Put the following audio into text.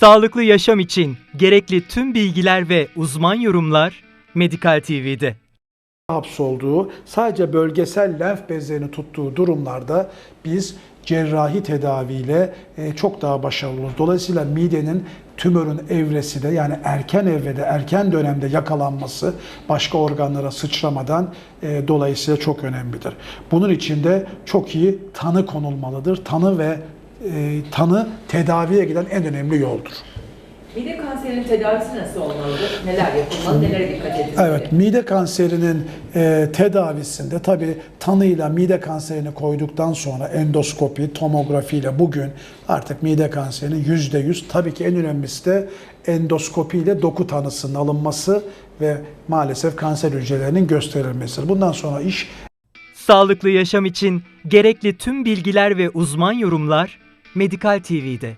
Sağlıklı yaşam için gerekli tüm bilgiler ve uzman yorumlar Medikal TV'de. hapsolduğu, sadece bölgesel lenf bezlerini tuttuğu durumlarda biz cerrahi tedaviyle e, çok daha başarılı oluruz. Dolayısıyla midenin tümörün evresi de yani erken evrede, erken dönemde yakalanması başka organlara sıçramadan e, dolayısıyla çok önemlidir. Bunun için de çok iyi tanı konulmalıdır. Tanı ve e, tanı tedaviye giden en önemli yoldur. Mide kanserinin tedavisi nasıl olmalıdır? Neler yapılmalı, nelere dikkat edilmeli? Evet, mide kanserinin e, tedavisinde tabii tanıyla mide kanserini koyduktan sonra endoskopi, tomografiyle bugün artık mide kanserinin yüzde yüz tabii ki en önemlisi de endoskopiyle doku tanısının alınması ve maalesef kanser hücrelerinin gösterilmesidir. Bundan sonra iş Sağlıklı yaşam için gerekli tüm bilgiler ve uzman yorumlar Medikal TV'de.